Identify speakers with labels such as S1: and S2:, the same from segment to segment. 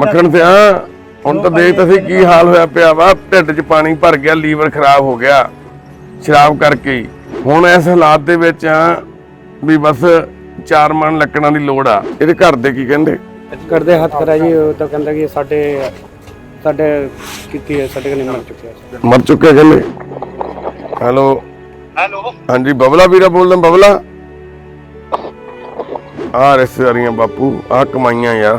S1: ਮੱਖਣ ਸਿਆ ਹੁਣ ਤਾਂ ਦੇਖ ਤੁਸੀਂ ਕੀ ਹਾਲ ਹੋਇਆ ਪਿਆ ਵਾ। ਢਿੱਡ 'ਚ ਪਾਣੀ ਭਰ ਗਿਆ ਲੀਵਰ ਖਰਾਬ ਹੋ ਗਿਆ। ਸ਼ਰਾਬ ਕਰਕੇ ਹੁਣ ਇਸ ਹਾਲਾਤ ਦੇ ਵਿੱਚ ਆ ਵੀ ਬਸ ਚਾਰ ਮਣ ਲੱਕੜਾਂ ਦੀ ਲੋੜ ਆ। ਇਹਦੇ ਘਰ ਦੇ ਕੀ ਕਹਿੰਦੇ?
S2: ਕਰਦੇ ਹੱਥ ਕਰਾ ਜੀ ਉਹ ਤਾਂ ਕਹਿੰਦਾ ਕਿ ਸਾਡੇ ਸਾਡੇ ਕੀਤੀ ਹੈ ਸਾਡੇ ਕੋਲ ਮਰ ਚੁੱਕਿਆ।
S1: ਮਰ ਚੁੱਕੇ ਕਹਿੰਦੇ। ਹੈਲੋ।
S3: ਹੈਲੋ।
S1: ਹਾਂਜੀ ਬਬਲਾ ਵੀਰਾ ਬੋਲਦਾ ਬਬਲਾ। ਆ ਰਿਸ਼ਤੇਦਾਰੀਆਂ ਬਾਪੂ ਆ ਕਮਾਈਆਂ ਯਾਰ।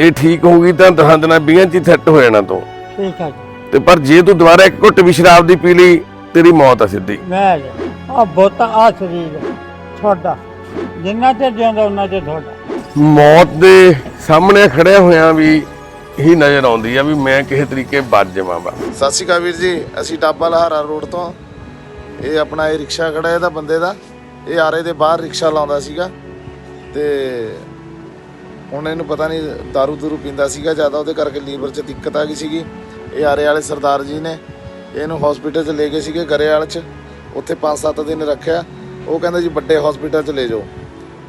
S1: ਇਹ ਠੀਕ ਹੋ ਗਈ ਤਾਂ ਦਸਾਂ ਦਿਨਾਂ 20 ਚ ਹੀ ਸੈੱਟ ਹੋ ਜਾਣਾ ਤੂੰ।
S4: ਠੀਕ ਹੈ ਜੀ।
S1: ਤੇ ਪਰ ਜੇ ਤੂੰ ਦੁਬਾਰਾ ਇੱਕ ਘੁੱਟ ਵੀ ਸ਼ਰਾਬ ਦੀ ਪੀ ਲਈ ਤੇਰੀ ਮੌਤ ਆ ਸਿੱਧੀ।
S4: ਮੈਂ ਆ ਬੋਤਾ ਆ ਸਰੀਰ ਤੁਹਾਡਾ। ਜਿੰਨਾ ਚਿਰ ਜਿਉਂਦਾ ਉਹਨਾਂ ਚਿਰ ਤੁਹਾਡਾ।
S1: ਮੌਤ ਦੇ ਸਾਹਮਣੇ ਖੜਿਆ ਹੋਇਆ ਵੀ ਹੀ ਨਜ਼ਰ ਆਉਂਦੀ ਆ ਵੀ ਮੈਂ ਕਿਸੇ ਤਰੀਕੇ ਬਚ ਜਾਵਾਂ ਬਸ
S5: ਸਤਿ ਸ਼੍ਰੀ ਅਕਾਲ ਵੀਰ ਜੀ ਅਸੀਂ ਟਾਬਾ ਲਹਾਰਾ ਰੋਡ ਤੋਂ। ਇਹ ਆਪਣਾ ਇਹ ਰਿਕਸ਼ਾ ਖੜਾ ਇਹਦਾ ਬੰਦੇ ਦਾ। ਇਹ ਆਰੇ ਦੇ ਬਾਹਰ ਰਿਕਸ਼ਾ ਲਾਉਂਦਾ ਸੀਗਾ। ਤੇ ਹੁਣ ਇਹਨੂੰ ਪਤਾ ਨਹੀਂ दारू ਦੂਰੂ ਪੀਂਦਾ ਸੀਗਾ, ਜ਼ਿਆਦਾ ਉਹਦੇ ਕਰਕੇ ਲੀਵਰ 'ਚ ਦਿੱਕਤ ਆ ਗਈ ਸੀਗੀ। ਇਹ ਆਰੇ ਵਾਲੇ ਸਰਦਾਰ ਜੀ ਨੇ ਇਹਨੂੰ ਹਸਪੀਟਲ 'ਚ ਲੈ ਗਏ ਸੀਗੇ, ਗਰੇਵਾਲ 'ਚ। ਉੱਥੇ 5-7 ਦਿਨ ਰੱਖਿਆ। ਉਹ ਕਹਿੰਦਾ ਜੀ, ਵੱਡੇ ਹਸਪੀਟਲ 'ਚ ਲੈ ਜਾਓ।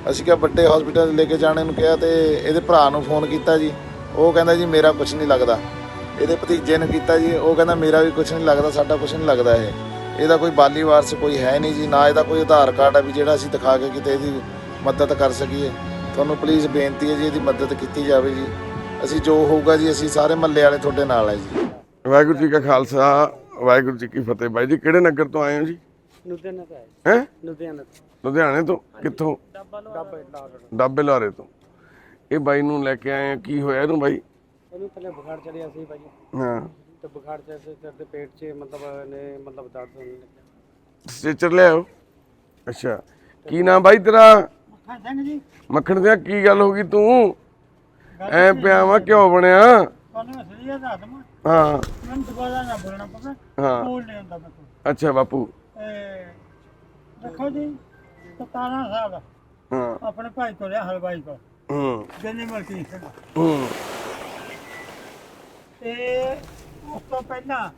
S5: ਅਸੀਂ ਕਿਹਾ, ਵੱਡੇ ਹਸਪੀਟਲ ਲੈ ਕੇ ਜਾਣੇ ਨੂੰ ਕਿਹਾ ਤੇ ਇਹਦੇ ਭਰਾ ਨੂੰ ਫੋਨ ਕੀਤਾ ਜੀ। ਉਹ ਕਹਿੰਦਾ ਜੀ, ਮੇਰਾ ਕੁਝ ਨਹੀਂ ਲੱਗਦਾ। ਇਹਦੇ ਭਤੀਜੇ ਨੂੰ ਕੀਤਾ ਜੀ। ਉਹ ਕਹਿੰਦਾ, ਮੇਰਾ ਵੀ ਕੁਝ ਨਹੀਂ ਲੱਗਦਾ, ਸਾਡਾ ਕੁਝ ਨਹੀਂ ਲੱਗਦਾ ਇਹ। ਇਹਦਾ ਕੋਈ ਬਾਲੀ ਵਾਰਸ ਕੋਈ ਹੈ ਨਹੀਂ ਜੀ। ਨਾ ਇਹਦਾ ਕੋਈ ਆਧਾਰ ਕਾਰਡ ਹੈ ਵੀ ਜਿਹੜਾ ਅਸੀਂ ਦਿਖਾ ਕੇ ਕਿਤੇ ਇਹਦੀ ਮਦਦ ਕਰ ਸਕੀਏ। ਤੁਹਾਨੂੰ ਪਲੀਜ਼ ਬੇਨਤੀ ਹੈ ਜੀ ਇਹਦੀ ਮਦਦ ਕੀਤੀ ਜਾਵੇ ਜੀ। ਅਸੀਂ ਜੋ ਹੋਊਗਾ ਜੀ ਅਸੀਂ ਸਾਰੇ ਮੱਲੇ ਵਾਲੇ ਤੁਹਾਡੇ ਨਾਲ ਹੈ ਜੀ।
S1: ਵਾਹਿਗੁਰੂ ਜੀ ਕਾ ਖਾਲਸਾ ਵਾਹਿਗੁਰੂ ਜੀ ਕੀ ਫਤਿਹ ਬਾਈ ਜੀ ਕਿਹੜੇ ਨਗਰ ਤੋਂ ਆਏ ਹੋ ਜੀ?
S2: ਲੁਧਿਆਣਾ ਤੋਂ ਆਇਆ
S1: ਹੈ?
S2: ਲੁਧਿਆਣਾ ਤੋਂ।
S1: ਲੁਧਿਆਣੇ ਤੋਂ? ਕਿੱਥੋਂ?
S2: ਡੱਬੇ
S1: ਲਾਰੇ ਤੋਂ। ਇਹ ਬਾਈ ਨੂੰ ਲੈ ਕੇ ਆਏ ਆ ਕੀ ਹੋਇਆ ਇਹਨੂੰ ਬਾਈ?
S2: ਉਹਨੂੰ ਪਹਿਲੇ ਬੁਖਾਰ ਚੜਿਆ ਸੀ ਭਾਜੀ
S1: ਹਾਂ।
S2: ਤੇ ਬੁਖਾਰ ਚੜਦੇ ਚੜਦੇ ਪੇਟ 'ਚ ਮਤਲਬ ਨੇ ਮਤਲਬ ਦਰਦ ਹੋਣ ਲੱਗਿਆ
S1: ਸਟ੍ਰੈਚਰ ਲਿਆਓ। ਅੱਛਾ। ਕੀ ਨਾਮ ਬਾਈ ਤੇਰਾ?
S4: ਹਾਂ ਸਿੰਘ ਜੀ।
S1: ਮੱਖਣ ਦਿਆ ਕੀ ਗੱਲ ਹੋ ਗਈ ਤੂੰ? ਐ ਪਿਆ ਵਾ ਕਿਉਂ ਬਣਿਆ?
S4: ਤੁਹਾਨੂੰ ਮੈਂ ਸਰੀਰ ਦਾ ਆਦਮ
S1: ਹਾਂ।
S4: ਮੈਨੂੰ ਦੁਬਾਰਾ ਨਾ ਬੋਲਣਾ ਪਵੇ
S1: ਹਾਂ।
S4: ਬੋਲ ਨਹੀਂ ਹੁੰਦਾ ਮੈਂ ਕੋਲ।
S1: ਅੱਛਾ ਬਾਪੂ।
S4: ਦੇਖੋ ਜੀ 17 ਸਾਲ
S1: ਹਾਂ।
S4: ਆਪਣੇ ਭਾਈ ਕੋਲ ਰਿਹਾ ਹਲਵਾਈ ਕੋਲ
S1: ਹੂੰ।
S4: ਜੰਨੇ ਮਲਕੀ ਸਿੰਘ
S1: ਹੂੰ।
S4: ਤੇ ਉਸ ਤੋਂ ਪਹਿਲਾਂ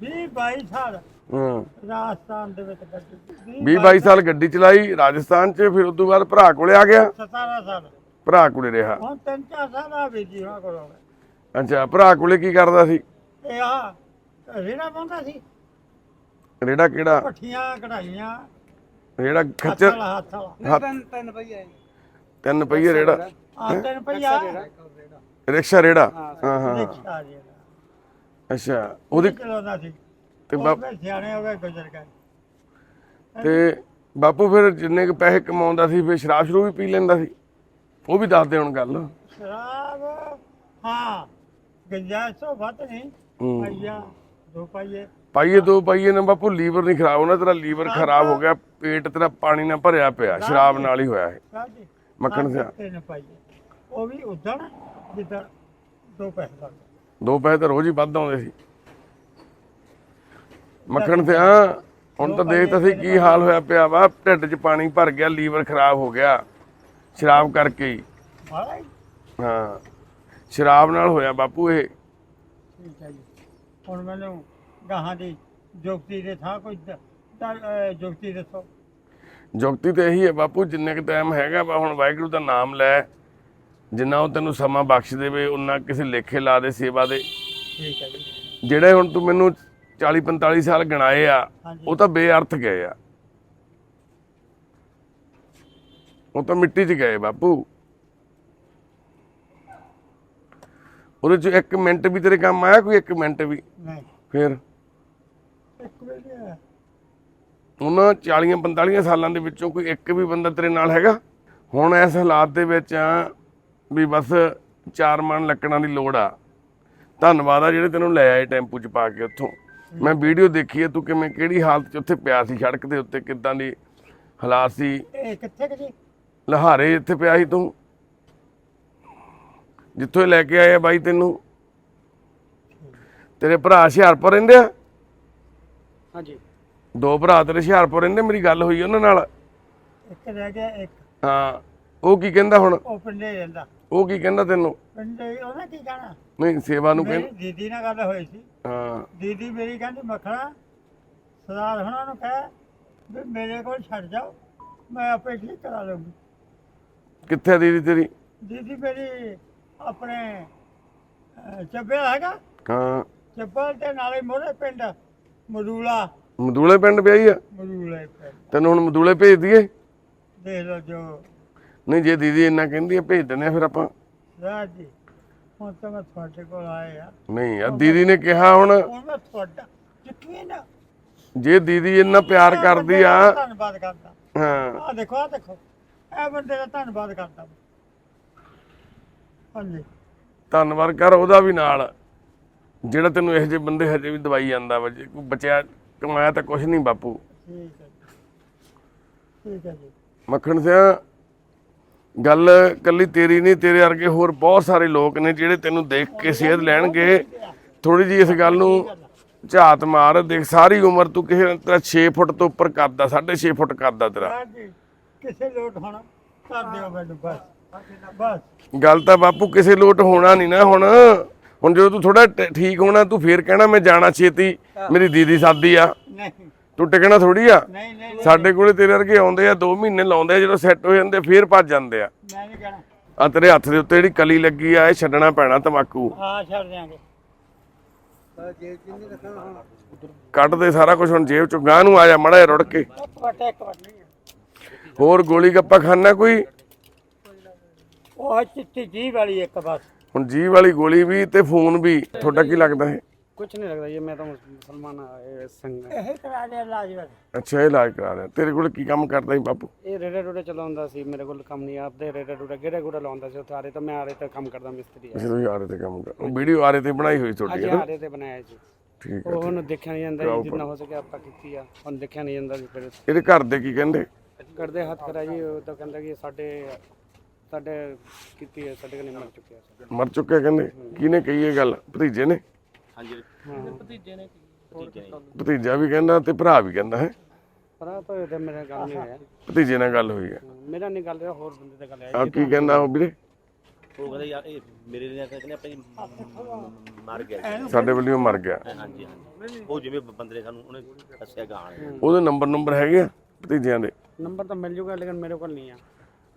S4: 20 22 ਸਾਲ।
S1: ਹੂੰ।
S4: ਰਾਜਸਥਾਨ ਦੇ ਵਿੱਚ ਕੱਢੀ
S1: 20 22 ਸਾਲ ਗੱਡੀ ਚਲਾਈ ਰਾਜਸਥਾਨ 'ਚ ਫਿਰ ਉਸ ਤੋਂ ਬਾਅਦ ਭਰਾ ਕੋਲੇ ਆ ਗਿਆ।
S4: 17 ਸਾਲ।
S1: ਭਰਾ ਕੋਲੇ ਰਿਹਾ।
S4: ਹੁਣ ਤਿੰਨ ਚਾਰ ਸਾਲ ਆ ਵੀ ਜੀ ਉਹਨਾਂ ਕੋਲ।
S1: ਅੱਛਾ ਭਰਾ ਕੋਲੇ ਕੀ ਕਰਦਾ ਸੀ?
S4: ਇਹ ਆ ਰੇੜਾ ਪਾਉਂਦਾ ਸੀ।
S1: ਰੇੜਾ ਕਿਹੜਾ?
S4: ਪੱਠੀਆਂ ਕਢਾਈਆਂ।
S1: ਰੇੜਾ
S4: ਹੱਥ
S1: ਖੱਚਰ
S4: ਹੱਥ ਵਾਲਾ।
S1: ਹੱਥ ਤਿੰਨ ਪਹੀਏ ਰੇੜਾ।
S4: ਆ ਤਿੰਨ ਪਈਆ
S1: ਰਿਕਸ਼ਾ ਰੇੜਾ। ਹਾਂ ਹਾਂ
S4: ਰਿਕਸ਼ਾ ਜੀ
S1: ਅੱਛਾ ਉਹਦੀ
S4: ਚਲਾਉਂਦਾ ਸੀ।
S1: ਤੇ
S4: ਉਹ
S1: ਬਾਪ
S4: ਫਿਰ ਸਿਆਣੇ ਹੋ ਗਏ ਗੁਜ਼ਰ ਗਏ।
S1: ਤੇ ਬਾਪੂ ਫਿਰ ਜਿੰਨੇ ਕੁ ਪੈਸੇ ਕਮਾਉਂਦਾ ਸੀ ਫਿਰ ਸ਼ਰਾਬ ਸ਼ਰੂ ਵੀ ਪੀ ਲੈਂਦਾ ਸੀ। ਉਹ ਵੀ ਦੱਸ ਦੇ ਹੁਣ ਗੱਲ।
S4: ਸ਼ਰਾਬ ਹਾਂ ਗੰਜਾਇਸ਼ ਤੋਂ ਵੱਧ ਨਹੀਂ।
S1: ਹੂੰ।
S4: ਪਈਆ ਦੋ ਪਈਏ।
S1: ਪਾਈਏ ਦੋ ਪਾਈਏ ਨਾ ਬਾਪੂ ਲੀਵਰ ਨਹੀਂ ਖਰਾਬ ਹੋਣਾ ਤੇਰਾ ਲੀਵਰ ਖਰਾਬ ਹੋ ਗਿਆ ਪੇਟ ਤੇਰਾ ਪਾਣੀ ਨਾਲ ਭਰਿਆ ਪਿਆ ਸ਼ਰਾਬ ਨਾਲ ਹੀ ਹੋਇਆ ਇਹ।
S4: ਸਾਡੀ
S1: ਮੱਖਣ ਸਿਆ
S4: ਤਿੰਨ ਪਾਈਏ। ਉਹ ਵੀ ਉਦਣ ਜਿੱਦਾਂ ਦੋ ਪੈਸੇ ਲੱਗਦੇ।
S1: ਦੋ ਪੈਸੇ ਤਾਂ ਰੋਜ਼ ਹੀ ਵੱਧ ਆਉਂਦੇ ਸੀ। ਮੱਖਣ ਸਿਆ ਹੁਣ ਤਾਂ ਦੇਖ ਤੁਸੀਂ ਕੀ ਹਾਲ ਹੋਇਆ ਪਿਆ ਵਾ। ਢਿੱਡ 'ਚ ਪਾਣੀ ਭਰ ਗਿਆ ਲੀਵਰ ਖਰਾਬ ਹੋ ਗਿਆ। ਸ਼ਰਾਬ ਕਰਕੇ ਹੀ।
S4: ਬਾਲਾ ਹੀ
S1: ਹਾਂ ਸ਼ਰਾਬ ਨਾਲ ਹੋਇਆ ਬਾਪੂ ਇਹ।
S4: ਠੀਕ ਹੈ ਜੀ। ਹੁਣ ਮੈਨੂੰ ਗਾਹਾਂ ਦੀ ਜੁਗਤੀ ਦੇ ਥਾਂ ਕੋਈ ਦ- ਦ- ਅਹ ਜੁਗਤੀ ਦੱਸੋ।
S1: ਜੁਗਤੀ ਤੇ ਇਹੀ ਹੈ ਬਾਪੂ ਜਿੰਨੇ ਕੁ ਟਾਈਮ ਹੈਗਾ ਵਾ ਹੁਣ ਵਾਹਿਗੁਰੂ ਦਾ ਨਾਮ ਲੈ। ਜਿੰਨਾ ਉਹ ਤੈਨੂੰ ਸਮਾਂ ਬਖਸ਼ ਦੇਵੇ ਉਹਨਾਂ ਕਿਸੇ ਲੇਖੇ ਲਾ ਦੇ ਸੇਵਾ ਦੇ।
S4: ਠੀਕ ਹੈ ਜੀ।
S1: ਜਿਹੜੇ ਹੁਣ ਤੂੰ ਮੈਨੂੰ 40 45 ਸਾਲ ਗਣਾਏ ਆ। ਉਹ ਤਾਂ ਬੇਅਰਥ ਗਏ ਆ। ਉਹ ਤਾਂ ਮਿੱਟੀ 'ਚ ਗਏ ਬਾਪੂ। ਉਹਦੇ 'ਚ ਇੱਕ ਮਿੰਟ ਵੀ ਤੇਰੇ ਕੰਮ ਆਇਆ ਕੋਈ ਇੱਕ ਮਿੰਟ ਵੀ?
S4: ਨਹੀਂ।
S1: ਫਿਰ? ਉਹਨਾਂ 40 45 ਸਾਲਾਂ ਦੇ ਵਿੱਚੋਂ ਕੋਈ ਇੱਕ ਵੀ ਬੰਦਾ ਤੇਰੇ ਨਾਲ ਹੈਗਾ? ਹੁਣ ਇਸ ਹਾਲਾਤ ਦੇ ਵਿੱਚ ਆ ਵੀ ਬਸ ਚਾਰ ਮਣ ਲੱਕੜਾਂ ਦੀ ਲੋੜ ਆ। ਧੰਨਵਾਦ ਆ ਜਿਹੜੇ ਤੈਨੂੰ ਲੈ ਆਏ ਟੈਂਪੂ 'ਚ ਪਾ ਕੇ ਉੱਥੋਂ। ਮੈਂ ਵੀਡੀਓ ਦੇਖੀ ਹੈ ਤੂੰ ਕਿਵੇਂ ਕਿਹੜੀ ਹਾਲਤ 'ਚ ਉੱਥੇ ਪਿਆ ਸੀ ਸੜਕ ਦੇ ਉੱਤੇ ਕਿੱਦਾਂ ਦੀ ਹਾਲਾਤ ਸੀ?
S4: ਇਹ ਕਿੱਥੇ ਕਿ ਜੀ?
S1: ਲਹਾਰੇ ਇੱਥੇ ਪਿਆ ਸੀ ਤੂੰ। ਜਿੱਥੋਂ ਇਹ ਲੈ ਕੇ ਆਏ ਆ ਬਾਈ ਤੈਨੂੰ। ਤੇਰੇ ਭਰਾ ਹੁਸ਼ਿਆਰਪੁਰ ਰਹਿੰਦੇ ਆ?
S2: ਹਾਂਜੀ।
S1: ਦੋ ਭਰਾ ਤੇਰੇ ਹੁਸ਼ਿਆਰਪੁਰ ਰਹਿੰਦੇ ਮੇਰੀ ਗੱਲ ਹੋਈ ਉਹਨਾਂ ਨਾਲ?
S4: ਇੱਕ ਰਹਿ ਗਿਆ ਇੱਕ।
S1: ਹਾਂ ਉਹ ਕੀ ਕਹਿੰਦਾ ਹੁਣ?
S4: ਉਹ ਪਿੰਡੇ ਰਹਿੰਦਾ।
S1: ਉਹ ਕੀ ਕਹਿੰਦਾ ਤੈਨੂੰ?
S4: ਪਿੰਡੇ ਉਹਨੇ ਕੀ ਕਹਿਣਾ?
S1: ਨਹੀਂ ਸੇਵਾ ਨੂੰ
S4: ਮੇਰੀ
S1: ਕਹਿੰਦਾ
S4: ਦੀਦੀ ਨਾਲ ਗੱਲ ਹੋਈ ਸੀ।
S1: ਹਾਂ।
S4: ਦੀਦੀ ਮੇਰੀ ਕਹਿੰਦੀ ਮੱਖਣਾ ਸਰਦਾਰ ਹੁਣਾਂ ਨੂੰ ਕਹਿ ਵੀ ਮੇਰੇ ਕੋਲ ਛੱਡ ਜਾਓ ਮੈਂ ਆਪੇ ਠੀਕ ਕਰਾ ਲਵਾਂਗੀ
S1: ਕਿੱਥੇ ਦੀਦੀ ਤੇਰੀ?
S4: ਦੀਦੀ ਮੇਰੀ ਆਪਣੇ ਅਹ, ਹੈਗਾ।
S1: ਹਾਂ।
S4: ਚੱਬਲ ਦੇ ਨਾਲੇ ਮੋਰੇ ਪਿੰਡ ਮਰੂਲਾ
S1: ਮਦੂਲੇ ਪਿੰਡ ਵਿਆਹੀ ਆ।
S4: ਮਰੂਲੇ ਪਿੰਡ।
S1: ਤੈਨੂੰ ਹੁਣ ਮਦੂਲੇ ਭੇਜ ਦਈਏ?
S4: ਦੇਖ ਲਓ ਜੋ
S1: ਨਹੀਂ ਜੇ ਦੀਦੀ ਇੰਨਾ ਕਹਿੰਦੀ ਆ ਭੇਜ ਦਿੰਦੇ ਆ ਫਿਰ ਆਪਾਂ।
S4: ਰਾਜ ਜੀ ਹੁਣ ਤਾਂ ਮੈਂ ਤੁਹਾਡੇ ਕੋਲ ਆਇਆ।
S1: ਨਹੀਂ ਯਾਰ ਦੀਦੀ ਨੇ ਕਿਹਾ ਹੁਣ
S4: ਹੁਣ ਮੈਂ ਤੁਹਾਡਾ ਯਕੀਨ ਆ।
S1: ਜੇ ਦੀਦੀ ਇੰਨਾ ਪਿਆਰ ਕਰਦੀ ਆ
S4: ਧੰਨਵਾਦ ਕਰਦਾ।
S1: ਹਾਂ।
S4: ਆ ਦੇਖੋ ਆ ਦੇਖੋ। ਇਹ ਬੰਦੇ ਦਾ ਧੰਨਵਾਦ ਕਰਦਾ ਹਾਂਜੀ।
S1: ਧੰਨਵਾਦ ਕਰ ਉਹਦਾ ਵੀ ਨਾਲ। ਜਿਹੜਾ ਤੈਨੂੰ ਇਹੋ ਜਿਹੇ ਬੰਦੇ ਹਜੇ ਵੀ ਦਵਾਈ ਜਾਂਦਾ ਵਾ ਜੇ ਕੋਈ ਬਚਿਆ ਕਮਾਇਆ ਤਾਂ ਕੁਝ ਨਹੀਂ ਬਾਪੂ।
S4: ਠੀਕ ਹੈ ਜੀ। ਠੀਕ ਹੈ ਜੀ।
S1: ਮੱਖਣ ਸਿਆ ਗੱਲ ਕੱਲੀ ਤੇਰੀ ਨਹੀਂ ਤੇਰੇ ਵਰਗੇ ਹੋਰ ਬਹੁਤ ਸਾਰੇ ਲੋਕ ਨੇ ਜਿਹੜੇ ਤੈਨੂੰ ਦੇਖ ਕੇ ਸੇਧ ਲੈਣਗੇ। ਥੋੜੀ ਜੀ ਇਸ ਗੱਲ ਨੂੰ ਝਾਤ ਮਾਰ ਦੇਖ ਸਾਰੀ ਉਮਰ ਤੂੰ ਕਿਸੇ ਨੇ ਤੇਰਾ 6 ਫੁੱਟ ਤੋਂ ਉੱਪਰ ਕਰਦਾ 6.5 ਫੁੱਟ ਕਰਦਾ ਤੇਰਾ।
S4: ਰਾਜ ਜੀ ਕਿਸੇ ਲੋਟ ਹੋਣਾ ਕਰ ਦਿਓ ਮੈਨੂੰ ਬਸ ਬਸ।
S1: ਗੱਲ ਤਾਂ ਬਾਪੂ ਕਿਸੇ ਲੋਟ ਹੋਣਾ ਨਹੀਂ ਨਾ ਹੁਣ ਹੁਣ ਜਦੋਂ ਤੂੰ ਥੋੜਾ ਠੀਕ ਹੋਣਾ ਤੂੰ ਫੇਰ ਕਹਿਣਾ ਮੈਂ ਜਾਣਾ ਛੇਤੀ ਮੇਰੀ ਦੀਦੀ ਸਾਦੀ ਆ।
S4: ਨਹੀਂ
S1: ਤੂੰ ਟਿਕਣਾ ਥੋੜੀ ਆ?
S4: ਨਹੀਂ ਨਹੀਂ
S1: ਸਾਡੇ ਕੋਲੇ ਤੇਰੇ ਵਰਗੇ ਆਉਂਦੇ ਆ 2 ਮਹੀਨੇ ਲਾਉਂਦੇ ਆ ਜਦੋਂ ਸੈੱਟ ਹੋ ਜਾਂਦੇ ਫੇਰ ਭੱਜ ਜਾਂਦੇ ਆ।
S4: ਮੈਂ ਨਹੀਂ ਕਹਿਣਾ।
S1: ਆ ਤੇਰੇ ਹੱਥ ਦੇ ਉੱਤੇ ਜਿਹੜੀ ਕਲੀ ਲੱਗੀ ਆ ਇਹ ਛੱਡਣਾ ਪੈਣਾ ਤਮਾਕੂ।
S4: ਆ ਛੱਡ ਦਿਆਂਗੇ।
S1: ਕੱਢ ਦੇ ਸਾਰਾ ਕੁਝ ਹੁਣ ਜੇਬ ਚੋਂ ਗਾਂ ਨੂੰ ਆ ਜਾ ਮੜਾ ਜਿਹਾ ਰੁੜ ਕੇ।
S4: ਇੱਕ ਨਹੀਂ
S1: ਹੋਰ ਗੋਲੀ ਗੱਪਾ ਖਾਣਾ ਕੋਈ?
S4: ਉਹ ਚਿੱਟੀ ਜੀ ਵਾਲੀ ਇੱਕ ਬਸ।
S1: ਹੁਣ ਜੀ ਵਾਲੀ ਗੋਲੀ ਵੀ ਤੇ ਫੋਨ ਵੀ ਤੁਹਾਡਾ ਕੀ ਲੱਗਦਾ ਹੈ?
S2: ਕੁਝ ਨਹੀਂ ਲੱਗਦਾ ਜੀ ਮੈਂ ਤਾਂ ਮੁਸਲਮਾਨ ਹਾਂ, ਇਹ ਸਿੰਘ ਹਾਂ।
S4: ਇਹ ਕਰਾ ਦੇ ਇਲਾਜ ਵਾ
S1: ਅੱਛਾ ਇਹ ਇਲਾਜ ਕਰਾ ਰਿਹਾ ਤੇਰੇ ਕੋਲ ਕੀ ਕੰਮ ਕਰਦਾ ਸੀ ਬਾਪੂ?
S2: ਇਹ ਰੇੜਾ ਰੂੜਾ ਚਲਾਉਂਦਾ ਸੀ ਮੇਰੇ ਕੋਲ ਕੰਮ ਨਹੀਂ ਆਪਦੇ ਰੇੜਾ ਰੂੜਾ ਗੇੜਾ ਗੂੜਾ ਲਾਉਂਦਾ ਸੀ ਉੱਥੇ ਆਰੇ ਤਾਂ ਮੈਂ ਆਰੇ ਤੇ ਕੰਮ ਕਰਦਾ ਮਿਸਤਰੀ ਆ।
S1: ਅੱਛਾ ਆਰੇ ਤੇ ਕੰਮ ਕਰ ਵੀਡੀਓ ਆਰੇ ਤੇ ਬਣਾਈ ਹੋਈ ਤੁਹਾਡੀ ਹੈ ਨਾ?
S2: ਆਰੇ ਤੇ ਬਣਾਇਆ ਜੀ।
S1: ਠੀਕ ਹੈ ਉਹ
S2: ਉਹਨੂੰ ਦੇਖਿਆ ਨਹੀਂ ਜਾਂਦਾ ਜਿੰਨਾ ਹੋ ਸਕੇ ਆਪਾਂ ਕੀਤੀ ਆ ਉਹਨੂੰ ਦੇਖਿਆ ਨਹੀਂ ਜਾਂਦਾ ਜੀ ਫਿਰ।
S1: ਇਹਦੇ ਘਰ ਦੇ ਕੀ ਕਹਿੰਦੇ?
S2: ਕਰਦੇ ਹੱਥ ਕਰਾ ਜੀ ਉਹ ਤਾਂ ਕਹਿੰਦਾ ਕਿ ਸਾਡੇ ਸਾਡੇ ਕੀਤੀ ਹੈ ਸਾਡੇ ਕੋਲ ਨਹੀਂ ਮਰ ਚੁੱਕਿਆ।
S1: ਮਰ ਚੁੱਕੇ ਕਹਿੰਦੇ? ਕਿਹਨੇ ਕਹੀ ਇਹ ਗੱਲ? ਭਤੀਜੇ ਨੇ? ਭਤੀਜਾ ਵੀ ਕਹਿੰਦਾ ਤੇ ਭਰਾ ਵੀ ਕਹਿੰਦਾ ਹੈ।
S2: ਪਰ ਆ ਤਾਂ ਇਹਦਾ ਮੇਰਾ ਗੱਲ ਨਹੀਂ ਹੋਇਆ।
S1: ਭਤੀਜੇ ਨਾਲ ਗੱਲ ਹੋਈ ਹੈ।
S2: ਮੇਰਾ ਨਹੀਂ ਗੱਲ ਹੋਰ ਬੰਦੇ ਦਾ ਗੱਲ ਹੈ
S1: ਆ ਕੀ ਕਹਿੰਦਾ ਉਹ ਵੀਰੇ?
S3: ਉਹ ਕਹਿੰਦਾ ਯਾਰ ਇਹ ਮੇਰੇ ਲਈ ਤਾਂ ਕਹਿੰਦੇ ਆਪਣੀ ਮਰ ਗਿਆ।
S1: ਸਾਡੇ ਵੱਲੋਂ ਮਰ ਗਿਆ।
S3: ਹਾਂਜੀ ਹਾਂਜੀ। ਉਹ ਜਿਵੇਂ ਬੰਦੇ ਨੇ ਸਾਨੂੰ ਉਹਨੇ ਦੱਸਿਆ ਗਾਣ
S1: ਉਹਦੇ ਨੰਬਰ ਨੰਬਰ ਹੈਗੇ ਆ ਭਤੀਜਿਆਂ ਦੇ?
S2: ਨੰਬਰ ਤਾਂ ਮਿਲ ਜੂਗਾ ਲੇਕਿਨ ਮੇਰੇ ਕੋਲ ਨਹੀਂ ਆ।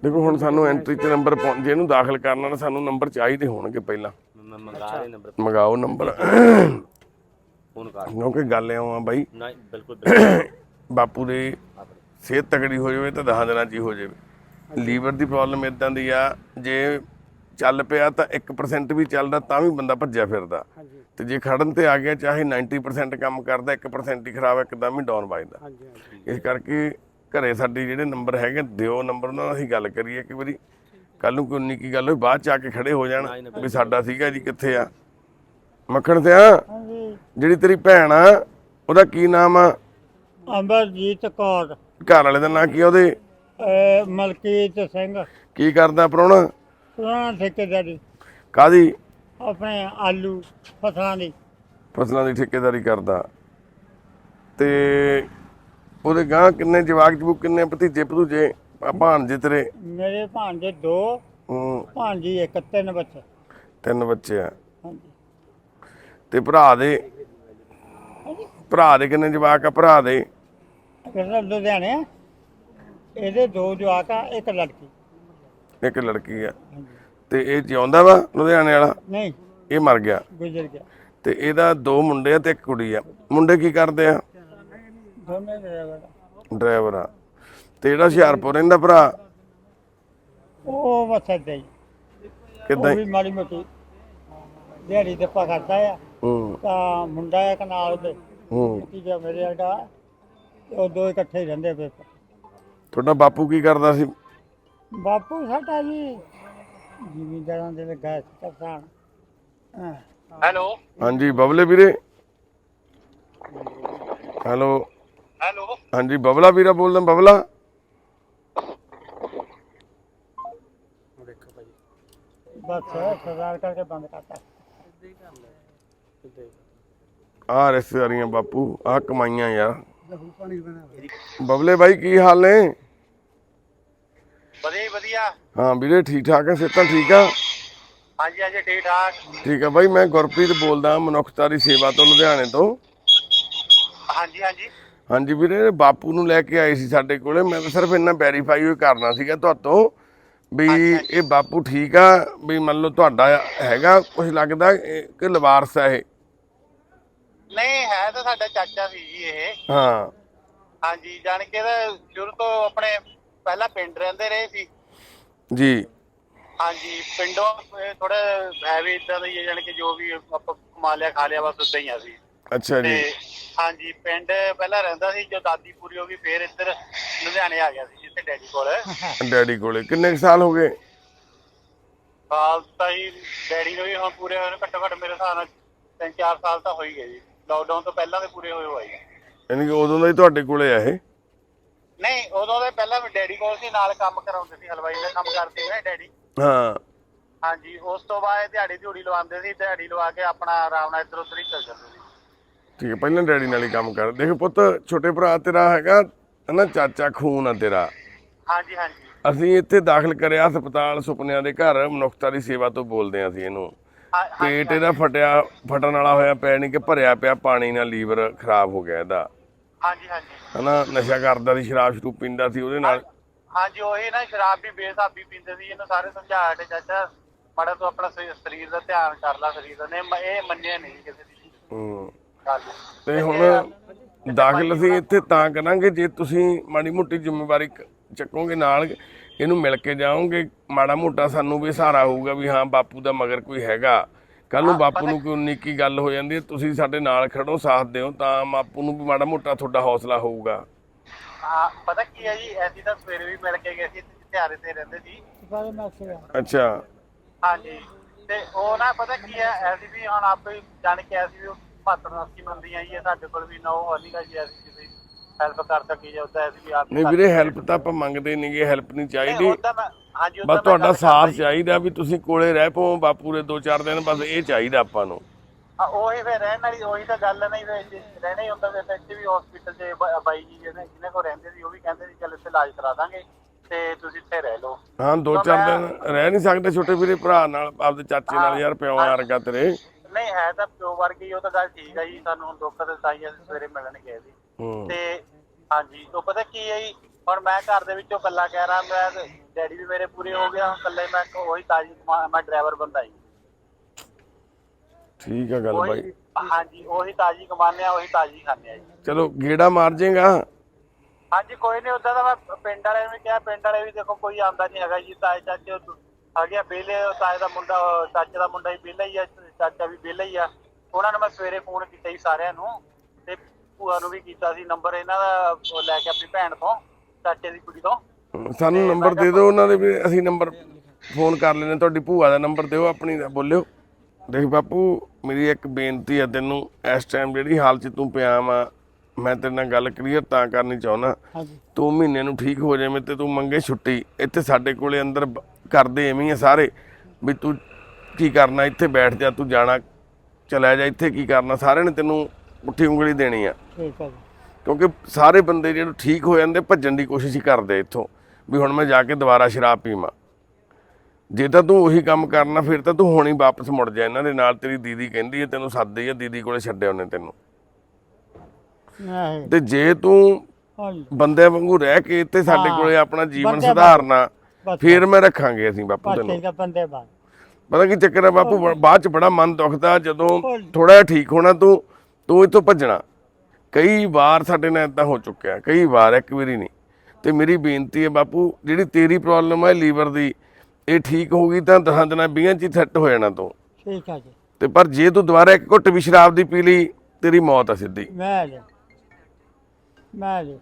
S1: ਦੇਖੋ ਹੁਣ ਸਾਨੂੰ ਐਂਟਰੀ 'ਚ ਨੰਬਰ ਪਾਉਣ ਜੇ ਇਹਨੂੰ ਦਾਖਲ ਕਰਨਾ ਤਾਂ ਸਾਨੂੰ ਨੰਬਰ ਚਾਹੀਦੇ ਹੋਣਗੇ ਪਹਿਲਾਂ।
S3: ਮੈਂ ਮੰਗਾ ਰਹੇ ਨੰਬਰ
S1: ਮੰਗਾਓ ਨੰਬਰ।
S3: ਫੋਨ ਕਰ।
S1: ਕਿਉਂਕਿ ਗੱਲ ਇਉਂ ਆ ਬਾਈ
S3: ਨਾ ਬਿਲਕੁਲ ਬਿਲਕੁਲ।
S1: ਬਾਪੂ ਦੀ ਸਿਹਤ ਤਕੜੀ ਹੋ ਜਾਵੇ ਤਾਂ 10 ਦਿਨਾਂ 'ਚ ਹੀ ਹੋ ਜਾਵੇ। ਲੀਵਰ ਦੀ ਪ੍ਰੋਬਲਮ ਇਦਾਂ ਦੀ ਆ ਜੇ ਚੱਲ ਪਿਆ ਤਾਂ 1% ਵੀ ਚੱਲਦਾ ਤਾਂ ਵੀ ਬੰਦਾ ਭੱਜਿਆ ਫਿਰਦਾ। ਤੇ ਜੇ ਖੜਨ ਤੇ ਆ ਗਿਆ ਚਾਹੇ 90% ਕੰਮ ਕਰਦਾ 1% ਹੀ ਖਰਾਬ ਇੱਕਦਮ ਹੀ ਡਾਊਨ ਵੱਜਦਾ। ਇਸ ਕਰਕੇ ਘਰੇ ਸਾਡੇ ਜਿਹੜੇ ਨੰਬਰ ਹੈਗੇ ਦਿਓ ਨੰਬਰ ਨਾਲ ਅਸੀਂ ਗੱਲ ਕਰੀਏ ਕਿ ਵਾਰੀ। ਕੱਲ ਨੂੰ ਕੋਈ ਉਨੀ ਕੀ ਗੱਲ ਹੋਈ ਬਾਅਦ ਚ ਆ ਕੇ ਖੜੇ ਹੋ ਜਾਣ ਵੀ ਸਾਡਾ ਸੀਗਾ ਜੀ ਕਿੱਥੇ ਆ? ਮੱਖਣ ਸਿਆ
S4: ਹਾਂਜੀ।
S1: ਜਿਹੜੀ ਤੇਰੀ ਭੈਣ ਆ ਉਹਦਾ ਕੀ ਨਾਮ ਆ?
S4: ਅੰਬਰਜੀਤ ਕੌਰ।
S1: ਘਰ ਵਾਲੇ ਦਾ ਨਾਂ ਕੀ ਆ ਉਹਦੇ?
S4: ਅਹ ਮਲਕੀਤ ਸਿੰਘ।
S1: ਕੀ ਕਰਦਾ ਪ੍ਰਾਹੁਣਾ?
S4: ਪੁਰਾਣਾ ਠੇਕੇਦਾਰੀ।
S1: ਕਾਦੀ
S4: ਆਪਣੇ ਆਲੂ ਫਸਲਾਂ ਦੀ।
S1: ਫਸਲਾਂ ਦੀ ਠੇਕੇਦਾਰੀ ਕਰਦਾ। ਤੇ ਉਹਦੇ ਗਾਂ ਕਿੰਨੇ ਜਵਾਕ ਜਵੂਕ ਕਿੰਨੇ ਭਤੀਜੇ ਭਤੂਜੇ? ਆ ਭਾਣਜੇ ਤੇਰੇ?
S4: ਮੇਰੇ ਭਾਂਜੇ ਦੋ
S1: ਹੂੰ,
S4: ਭਾਂਜੀ ਇੱਕ ਤਿੰਨ ਬੱਚੇ।
S1: ਤਿੰਨ ਬੱਚੇ ਆ।
S4: ਹਾਂਜੀ।
S1: ਤੇ ਭਰਾ ਦੇ? ਭਰਾ ਦੇ ਕਿੰਨੇ ਜਵਾਕ ਆ? ਭਰਾ ਦੇ?
S4: ਕਿਹੜਾ ਲੁਧਿਆਣੇ ਆ? ਇਹਦੇ ਦੋ ਜਵਾਕ ਆ ਇੱਕ ਲੜਕੀ।
S1: ਇੱਕ ਲੜਕੀ ਆ। ਤੇ ਇਹ ਜਿਉਂਦਾ ਵਾ ਲੁਧਿਆਣੇ ਵਾਲਾ?
S4: ਨਹੀਂ।
S1: ਇਹ ਮਰ ਗਿਆ।
S4: ਗੁਜ਼ਰ ਗਿਆ।
S1: ਤੇ ਇਹਦਾ ਦੋ ਮੁੰਡੇ ਆ ਤੇ ਇੱਕ ਕੁੜੀ ਆ। ਮੁੰਡੇ ਕੀ ਕਰਦੇ ਆ?
S4: ਦੋਨੇ ਡਰਾਈਵਰ
S1: ਡਰਾਈਵਰ ਆ। ਤੇ ਜਿਹੜਾ ਹੁਸ਼ਿਆਰਪੁਰ ਰਹਿੰਦਾ ਭਰਾ?
S4: ਉਹ ਬਸ ਏਦਾਂ ਹੀ।
S1: ਕਿੱਦਾਂ
S4: ਉਹ ਵੀ ਮਾੜੀ ਮੋਟੀ ਦਿਹਾੜੀ ਤੇ ਕਰਦਾ ਆ।
S1: ਹੂੰ।
S4: ਤਾਂ ਮੁੰਡਾ ਇੱਕ ਨਾਲ ਦੇ
S1: ਹੂੰ।
S4: ਕੀ ਜਿਹਾ ਮੇਰੇ ਵਰਗਾ ਤੇ ਉਹ ਦੋ ਇਕੱਠੇ ਹੀ ਰਹਿੰਦੇ ਪਏ
S1: ਤੁਹਾਡਾ ਬਾਪੂ ਕੀ ਕਰਦਾ ਸੀ?
S4: ਬਾਪੂ ਸਾਡਾ ਜੀ ਜ਼ਿਮੀਂਦਾਰਾਂ ਦੇ ਲੱਗਾ ਸੀ ਕਿਸਾਨ ਹਾਂ।
S1: ਹਾਂਜੀ ਬਬਲੇ ਵੀਰੇ। ਹੈਲੋ। ਹੈਲੋ। ਹਾਂਜੀ ਬਬਲਾ ਵੀਰਾ ਬੋਲਦਾ ਬਬਲਾ
S2: ਦੇਖੋ ਭਾਈ
S4: ਬਸ ਸਰਦਾਰ ਕਰਕੇ ਬੰਦ ਕਰਤਾ।
S1: ਆ ਰਿਸ਼ਤੇਦਾਰੀਆਂ ਬਾਪੂ ਆ ਕਮਾਈਆਂ ਯਾਰ। ਬਬਲੇ ਬਾਈ ਕੀ ਹਾਲ ਨੇ?
S6: ਵਧੀਆ ਜੀ, ਵਧੀਆ।
S1: ਹਾਂ ਵੀਰੇ ਠੀਕ ਠਾਕ ਹੈ ਸਿਹਤਾਂ ਠੀਕ ਆ?
S6: ਹਾਂਜੀ ਹਾਂਜੀ ਠੀਕ ਠਾਕ।
S1: ਠੀਕ ਆ ਬਾਈ ਮੈਂ ਗੁਰਪ੍ਰੀਤ ਬੋਲਦਾ ਮਨੁੱਖਤਾ ਦੀ ਸੇਵਾ ਤੋਂ ਲੁਧਿਆਣੇ ਤੋਂ।
S6: ਹਾਂਜੀ ਹਾਂਜੀ।
S1: ਹਾਂਜੀ ਵੀਰੇ ਬਾਪੂ ਨੂੰ ਲੈ ਕੇ ਆਏ ਸੀ ਸਾਡੇ ਕੋਲੇ ਮੈਂ ਤਾਂ ਸਿਰਫ ਇੰਨਾ ਵੈਰੀਫਾਈ ਹੋਈ ਕਰਨਾ ਸੀਗਾ ਤੁਹਾਤੋਂ। ਵੀ ਇਹ ਬਾਪੂ ਠੀਕ ਆ ਵੀ ਮੰਨ ਲਓ ਤੁਹਾਡਾ ਹੈਗਾ ਕੁਝ ਲੱਗਦਾ ਕਿ ਲਵਾਰਸ ਆ ਇਹ?
S6: ਨਹੀਂ ਹੈ ਤਾਂ ਸਾਡਾ ਚਾਚਾ ਸੀ ਜੀ ਇਹ।
S1: ਹਾਂ।
S6: ਹਾਂਜੀ ਜਾਣ ਕੇ ਤਾਂ ਸ਼ੁਰੂ ਤੋਂ ਆਪਣੇ ਪਹਿਲਾਂ ਪਿੰਡ ਰਹਿੰਦੇ ਰਹੇ ਸੀ।
S1: ਜੀ।
S6: ਹਾਂਜੀ ਪਿੰਡੋਂ ਥੋੜਾ ਹੈ ਵੀ ਇਦਾਂ ਦਾ ਹੀ ਹੈ ਜਾਣ ਕੇ ਜੋ ਵੀ ਆਪਾਂ ਕਮਾ ਲਿਆ ਖਾ ਲਿਆ ਬਸ ਉਦਾਂ ਹੀ ਆ ਸੀ।
S1: ਅੱਛਾ ਜੀ।
S6: ਤੇ ਹਾਂਜੀ ਪਿੰਡ ਪਹਿਲਾਂ ਰਹਿੰਦਾ ਸੀ ਜੋ ਦਾਦੀ ਪੂਰੀ ਹੋ ਗਈ ਫੇਰ ਇੱਧਰ ਲੁਧਿਆਣੇ ਆ ਗਿਆ ਸੀ ਜਿੱਥੇ ਡੈਡੀ ਕੋਲ।
S1: ਡੈਡੀ ਕੋਲੇ। ਕਿੰਨੇ ਕੁ ਸਾਲ ਹੋ ਗਏ?
S6: ਸਾਲ ਤਾਂ ਹੀ ਡੈਡੀ ਨੂੰ ਵੀ ਹੁਣ ਪੂਰੇ ਹੋਏ ਨੇ ਘੱਟੋ ਘੱਟ ਮੇਰੇ ਹਿਸਾਬ ਨਾਲ ਤਿੰਨ ਚਾਰ ਸਾਲ ਤਾਂ ਹੋ ਹੀ ਗਏ ਜੀ। ਲੋਕਡਾਊਨ ਤੋਂ ਪਹਿਲਾਂ ਦੇ ਪੂਰੇ ਹੋਏ ਹੋਏ ਜੀ
S1: ਯਾਨੀ ਕਿ ਉਦੋਂ ਦਾ ਹੀ ਤੁਹਾਡੇ ਕੋਲੇ ਆ ਇਹ?
S6: ਨਹੀਂ ਉਦੋਂ ਦੇ ਪਹਿਲਾਂ ਵੀ ਡੈਡੀ ਕੋਲ ਸੀ ਨਾਲ ਕੰਮ ਕਰਾਉਂਦੇ ਸੀ ਹਲਵਾਈ ਦਾ ਕੰਮ ਕਰਦੇ ਸੀ ਨਾ ਡੈਡੀ।
S1: ਹਾਂ।
S6: ਹਾਂਜੀ ਉਸ ਤੋਂ ਬਾਅਦ ਦਿਹਾੜੀ ਦਿਹੜੀ ਲਵਾਉਂਦੇ ਸੀ ਦਿਹਾੜੀ ਲਵਾ ਕੇ ਆਪਣਾ ਆਰਾਮ ਨਾਲ ਇੱਧਰ ਉੱਧਰ ਹੀ ਚੱਲ ਜਾਂਦੇ ਸੀ।
S1: ਠੀਕ ਹੈ ਪਹਿਲਾਂ ਡੈਡੀ ਨਾਲ ਹੀ ਕੰਮ ਕਰ। ਦੇਖ ਪੁੱਤ ਛੋਟੇ ਭਰਾ ਤੇਰਾ ਹੈਗਾ ਹਨਾ ਚਾਚਾ ਖੂਨ ਆ ਤੇਰਾ।
S6: ਹਾਂਜੀ ਹਾਂਜੀ।
S1: ਅਸੀਂ ਇੱਥੇ ਦਾਖਲ ਕਰਿਆ ਹਸਪਤਾਲ ਸੁਪਨਿਆਂ ਦੇ ਘਰ ਮਨੁੱਖਤਾ ਦੀ ਸੇਵਾ ਤੋਂ ਬੋਲਦੇ ਹਾਂ ਅਸੀਂ ਇਹਨੂੰ। ਪੇਟ ਇਹਦਾ ਫਟਿਆ ਫਟਣ ਵਾਲਾ ਹੋਇਆ ਪਿਆ ਨਹੀਂ ਕਿ ਭਰਿਆ ਪਿਆ ਪਾਣੀ ਨਾਲ ਲੀਵਰ ਖਰਾਬ ਹੋ ਗਿਆ ਇਹਦਾ।
S6: ਹਾਂਜੀ ਹਾਂਜੀ।
S1: ਹਨਾ ਨਸ਼ਾ ਕਰਦਾ ਸੀ ਸ਼ਰਾਬ ਸ਼ਰੂਬ ਪੀਂਦਾ ਸੀ ਉਹਦੇ ਨਾਲ।
S6: ਹਾਂਜੀ ਉਹੀ ਨਾ ਸ਼ਰਾਬ ਵੀ ਬੇਸਾਬੀ ਪੀਂਦੇ ਸੀ ਇਹਨੂੰ ਸਾਰੇ ਸਮਝਾਇਆ ਤੇ ਚਾਚਾ ਮਾੜਾ ਤੂੰ ਆਪਣਾ ਸਰੀ- ਸਰੀਰ ਦਾ ਧਿਆਨ ਕਰ ਲੈ ਸਰੀਰ ਦਾ। ਨੇ ਇਹ ਮੰਨਿਆ ਨਹੀਂ ਕਿਸੇ ਦੀ।
S1: ਹੂੰ। ਤੇ ਹੁਣ ਦਾਖਲ ਅਸੀਂ ਇੱਥੇ ਤਾਂ ਕਰਾਂਗੇ ਜੇ ਤੁਸੀਂ ਮਾੜੀ ਮੋਟੀ ਜ਼ਿੰਮੇਵਾਰੀ ਚੱਕੋਗੇ ਨਾਲ ਇਹਨੂੰ ਮਿਲ ਕੇ ਜਾਓਗੇ। ਮਾੜਾ ਮੋਟਾ ਸਾਨੂੰ ਵੀ ਸਹਾਰਾ ਹੋਊਗਾ ਵੀ ਹਾਂ ਬਾਪੂ ਦਾ ਮਗਰ ਕੋਈ ਹੈਗਾ। ਕੱਲ ਨੂੰ ਬਾਪੂ ਨੂੰ ਕੋਈ ਨਿੱਕੀ ਗੱਲ ਹੋ ਜਾਂਦੀ ਹੈ ਤੁਸੀਂ ਸਾਡੇ ਨਾਲ ਖੜੋ ਸਾਥ ਦਿਓ ਤਾਂ ਬਾਪੂ ਨੂੰ ਵੀ ਮਾੜਾ ਮੋਟਾ ਤੁਹਾਡਾ ਹੌਸਲਾ ਹੋਊਗਾ।
S6: ਹਾਂ ਪਤਾ ਕੀ ਹੈ ਜੀ ਐਸੀ ਤਾਂ ਸਵੇਰੇ ਵੀ ਮਿਲ ਕੇ ਗਏ ਸੀ ਜਿੱਥੇ ਆਰੇ ਤੇ ਰਹਿੰਦੇ ਸੀ।
S1: ਅੱਛਾ।
S6: ਹਾਂਜੀ ਤੇ ਉਹ ਨਾ ਪਤਾ ਕੀ ਹੈ ਐਸੀ ਵੀ ਹੁਣ ਆਪੇ ਜਾਣ ਕੇ ਐਸੀ ਵੀ ਪਾਤਰ ਨਸਕੀ ਮੰਦੀ ਆਈ ਹੈ ਸਾਡੇ ਕੋਲ ਵੀ ਨਾ ਉਹ ਅਲੀਗਾ ਜੀ ਐਸੀ ਕਿਸੇ ਹੈਲਪ ਕਰ ਸਕੀ ਜਾਂ ਉਦਾਂ ਐਸੀ ਵੀ ਆਪ
S1: ਨਹੀਂ ਵੀਰੇ ਹੈਲਪ ਤਾਂ ਆਪਾਂ ਮੰਗਦੇ ਨਹੀਂਗੇ ਹੈਲਪ ਨਹੀਂ ਚਾਹੀਦੀ।
S6: ਉਦਾਂ ਮੈਂ ਹਾਂਜੀ ਉੱਦਾਂ
S1: ਬਸ ਤੁਹਾਡਾ ਸਾਥ। ਚਾਹੀਦਾ ਵੀ ਤੁਸੀਂ ਕੋਲੇ ਰਹਿ ਪਓ ਬਾਪੂ ਦੇ 2-4 ਦਿਨ ਬਸ ਇਹ ਚਾਹੀਦਾ ਆਪਾਂ ਨੂੰ।
S6: ਹਾਂ, ਉਹੀ ਫਿਰ ਰਹਿਣ ਵਾਲੀ ਉਹੀ ਤਾਂ ਗੱਲ ਹੈ ਨਾ ਵੀ ਜੇ ਰਹਿਣਾ ਹੀ ਹੁੰਦਾ ਫਿਰ ਇੱਥੇ ਵੀ ਹਸਪੀਟਲ 'ਚ ਬਾਈ ਜੀ ਜਿਹਨੇ ਜਿਹਨੇ ਕੋਲ ਰਹਿੰਦੇ ਸੀ ਉਹ ਵੀ ਕਹਿੰਦੇ ਸੀ ਚੱਲ ਇੱਥੇ ਇਲਾਜ ਕਰਾ ਦਾਂਗੇ ਤੇ ਤੁਸੀਂ ਇੱਥੇ ਰਹਿ ਲਓ।
S1: ਹਾਂ 2-4 ਦਿਨ ਰਹਿ ਨਹੀਂ ਸਕਦੇ ਛੋਟੇ ਵੀਰੇ ਭਰਾ ਨਾਲ ਆਪਦੇ ਚਾਚੇ ਨਾਲ ਯਾਰ ਪਿਓ ਵਰਗਾ ਤੇਰੇ।
S6: ਨਹੀਂ ਹੈ ਤਾਂ ਪਿਓ ਵਰਗੀ ਉਹ ਤਾਂ ਗੱਲ ਠੀਕ ਹੈ ਜੀ ਸਾਨੂੰ ਹੁਣ ਦੁੱਖ ਤੇ ਹੀ ਅਸੀਂ ਸਵੇਰੇ ਮਿਲਣ ਗਏ ਸੀ
S1: ਹੂੰ।
S6: ਤੇ ਹਾਂਜੀ ਉਹ ਪਤਾ ਕੀ ਹੈ ਜੀ ਹੁਣ ਮੈਂ ਘਰ ਦੇ ਵਿੱਚੋਂ ਇਕੱਲਾ ਕਹਿ ਰਹਾ ਮੈਂ ਤੇ ਡੈਡੀ ਵੀ ਮੇਰੇ ਪੂਰੇ ਹੋ ਗਿਆ ਇਕੱਲੇ ਮੈਂ ਉਹੀ ਤਾਜੀ ਕਮਾ- ਮੈਂ ਡਰਾਈਵਰ ਬੰਦਾ ਜੀ।
S1: ਠੀਕ ਆ ਗੱਲ ਬਾਈ।
S6: ਉਹੀ ਹਾਂਜੀ ਉਹੀ ਤਾਜੀ ਕਮਾਉਂਦੇ ਆ ਉਹੀ ਤਾਜੀ ਖਾਂਦੇ ਆ ਜੀ।
S1: ਚਲੋ ਗੇੜਾ ਮਾਰ ਜਾਏਗਾ
S6: ਹਾਂਜੀ ਕੋਈ ਨਹੀਂ ਉਦਾਂ ਦਾ ਮੈਂ ਪਿੰਡ ਵਾਲਿਆਂ ਨੂੰ ਵੀ ਕਿਹਾ ਪਿੰਡ ਵਾਲੇ ਵੀ ਦੇਖੋ ਕੋਈ ਆਂਦਾ ਨਹੀਂ ਹੈਗਾ ਜੀ ਤਾਏ ਚਾਚੇ ਹੈਗੇ ਆ ਵਿਹਲੇ ਉਹ ਤਾਏ ਦਾ ਮੁੰਡਾ ਉਹ ਚਾਚੇ ਦਾ ਮੁੰਡਾ ਵੀ ਵਿਹਲਾ ਹੀ ਆ ਚਾਚਾ ਵੀ ਵਿਹਲਾ ਹੀ ਆ। ਉਹਨਾਂ ਨੂੰ ਮੈਂ ਸਵੇਰੇ ਫੋਨ ਕੀਤਾ ਸੀ ਸਾਰਿਆਂ ਨੂੰ ਤੇ ਭੂਆ ਨੂੰ ਵੀ ਕੀਤਾ ਸੀ ਨੰਬਰ ਇਹਨਾਂ ਦਾ ਉਹ ਲੈ ਕੇ ਆਪਣੀ ਭੈਣ ਤੋਂ ਚਾਚੇ ਦੀ ਕੁੜੀ ਤੋਂ।
S1: ਸਾਨੂੰ ਨੰਬਰ ਦੇ ਦਿਓ ਉਹਨਾਂ ਦੇ ਵੀ ਅਸੀਂ ਨੰਬਰ ਫੋਨ ਕਰ ਲੈਣੇ ਤੁਹਾਡੀ ਭੂਆ ਦਾ ਨੰਬਰ ਦਿਓ ਆਪਣੀ ਦਾ ਬੋਲਿਓ। ਦੇਖ ਬਾਪੂ ਮੇਰੀ ਇੱਕ ਬੇਨਤੀ ਹੈ ਤੈਨੂੰ ਇਸ ਟਾਈਮ ਜਿਹੜੀ ਹਾਲ 'ਚ ਤੂੰ ਪਿਆ ਵਾ ਮੈਂ ਤੇਰੇ ਨਾਲ ਗੱਲ ਕਲੀਅਰ ਤਾਂ ਕਰਨੀ ਚਾਹੁੰਦਾ।
S4: ਹਾਂਜੀ।
S1: ਤੂੰ ਮਹੀਨੇ ਨੂੰ ਠੀਕ ਹੋ ਜਾਵੇਂ ਤੇ ਤੂੰ ਮੰਗੇ ਛੁੱਟੀ। ਇੱਥੇ ਸਾਡੇ ਕੋਲੇ ਅੰਦਰ ਬ- ਕਰਦੇ ਐਵੇਂ ਹੀ ਆ ਸਾਰੇ ਵੀ ਤੂੰ ਕੀ ਕਰਨਾ ਇੱਥੇ ਬੈਠ ਜਾ ਤੂੰ ਜਾਣਾ ਚਲਾ ਜਾ ਇੱਥੇ ਕੀ ਕਰਨਾ ਸਾਰਿਆਂ ਨੇ ਤੈਨੂੰ ਪੁੱਠੀ ਉਂਗਲੀ ਦੇਣੀ ਆ। ਕਿਉਂਕਿ ਸਾਰੇ ਬੰਦੇ ਜਿਹੜੇ ਠੀਕ ਹੋ ਜਾਂਦੇ ਭੱਜਣ ਦੀ ਕੋਸ਼ਿਸ਼ ਹੀ ਕਰਦੇ ਇੱਥੋਂ ਵੀ ਹੁਣ ਮੈਂ ਜਾ ਕੇ ਦੁਬਾਰਾ ਸ਼ਰਾਬ ਪੀਵਾਂ। ਜੇ ਤਾਂ ਤੂੰ ਉਹੀ ਕੰਮ ਕਰਨਾ ਫਿਰ ਤਾਂ ਤੂੰ ਹੁਣੀ ਵਾਪਸ ਮੁੜ ਜਾ ਇਹਨਾਂ ਦੇ ਨਾਲ ਤੇਰੀ ਦੀਦੀ ਕਹਿੰਦੀ ਹੈ ਤੈਨੂੰ ਸੱਦਦੀ ਹੈ ਦੀਦੀ ਕੋਲੇ ਛੱਡਿਆ ਉਹਨੇ ਤੈਨੂੰ। ਤੇ ਜੇ ਤੂੰ ਬੰਦੇ ਵਾਂਗੂ ਰਹਿ ਕੇ ਇੱਥੇ ਸਾਡੇ। ਕੋਲੇ ਆਪਣਾ ਜੀਵਨ ਸੁਧਾਰਨਾ ਫਿਰ ਮੈਂ ਰੱਖਾਂਗੇ ਅਸੀਂ ਬਾਪੂ ਤੈਨੂੰ।
S4: ਬੰਦੇ ਬਾਅਦ
S1: ਪਤਾ ਕੀ ਚੱਕਰ ਹੈ ਬਾਪੂ ਬ- ਬਾਅਦ ਚ ਬੜਾ ਮਨ ਦੁਖਦਾ ਜਦੋਂ। ਥੋੜਾ ਜਿਹਾ ਠੀਕ ਹੋਣਾ ਤੂੰ ਤੂੰ ਇੱਥੋਂ ਭੱਜਣਾ। ਕਈ ਵਾਰ ਸਾਡੇ ਨਾਲ ਇਦਾਂ ਹੋ ਚੁੱਕਿਆ ਕਈ ਵਾਰ ਇੱਕ ਵਾਰੀ ਨਹੀਂ। ਤੇ ਮੇਰੀ ਬੇਨਤੀ ਹੈ ਬਾਪੂ ਜਿਹੜੀ ਤੇਰੀ ਪ੍ਰੋਬਲਮ ਹੈ ਲੀਵਰ ਦੀ ਇਹ ਠੀਕ ਹੋ ਗਈ ਤਾਂ ਦਸਾਂ ਦਿਨਾਂ 20 ਚ ਹੀ ਸੈੱਟ ਹੋ ਜਾਣਾ ਤੂੰ।
S4: ਠੀਕ ਹੈ ਜੀ।
S1: ਤੇ ਪਰ ਜੇ ਤੂੰ ਦੁਬਾਰਾ ਇੱਕ ਘੁੱਟ ਵੀ ਸ਼ਰਾਬ ਦੀ ਪੀ ਲਈ ਤੇਰੀ ਮੌਤ ਆ ਸਿੱਧੀ।
S4: ਮੈਂ ਜੀ ਮੈਂ ਜੀ।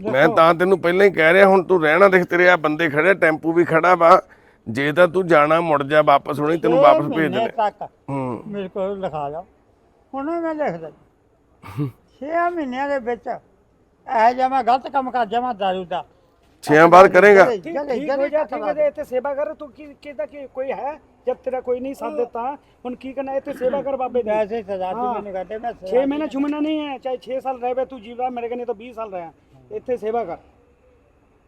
S1: ਮੈਂ ਤਾਂ ਤੈਨੂੰ ਪਹਿਲਾਂ ਹੀ ਕਹਿ ਰਿਹਾ ਹੁਣ ਤੂੰ ਰਹਿਣਾ ਦੇਖ ਤੇਰੇ ਆ ਬੰਦੇ ਖੜੇ ਟੈਂਪੂ ਵੀ ਖੜਾ ਵਾ। ਜੇ ਤਾਂ ਤੂੰ ਜਾਣਾ ਮੁੜ ਜਾ ਵਾਪਸ ਹੁਣੇ ਤੈਨੂੰ ਵਾਪਸ ਭੇਜ ਦੇਣੇ ਹੂੰ।
S4: ਮੇਰੇ ਕੋਲ ਲਿਖਾ ਲਓ ਹੁਣ ਮੈਂ ਲਿਖ ਦਿੰਦਾ। 6 ਮਹੀਨਿਆਂ ਦੇ ਵਿੱਚ ਇਹ ਜਾਂ ਮੈਂ ਗਲਤ ਕੰਮ ਕਰ ਜਾਵਾਂ ਦਾਰੂ ਦਾ।
S1: ਛਿਆਂ ਬਾਰ ਕਰੇਗਾ।
S7: ਕੋਈ ਹੈ? ਜਦ ਤੇਰਾ ਕੋਈ ਨਹੀਂ ਸਾਥ ਦਿੱਤਾ ਹੁਣ ਕੀ ਕਰਨਾ? ਇੱਥੇ ਸੇਵਾ ਕਰ ਬਾਬੇ ਦੀ।
S4: ਐਸੇ ਸਜ਼ਾ
S7: ਤੇ
S4: ਮੈਨੂੰ ਕਰਦੇ ਮੈਂ
S7: 6 ਮਹੀਨਾ ਛੁਮਣਾ ਨਹੀਂ ਹੈ ਚਾਹੇ 6 ਸਾਲ ਰਹੇ ਤੂੰ ਜੀਵਾ ਮੇਰੇ ਕਨੇ ਤਾਂ 20 ਸਾਲ ਰਹਾ। ਇੱਥੇ ਸੇਵਾ ਕਰ।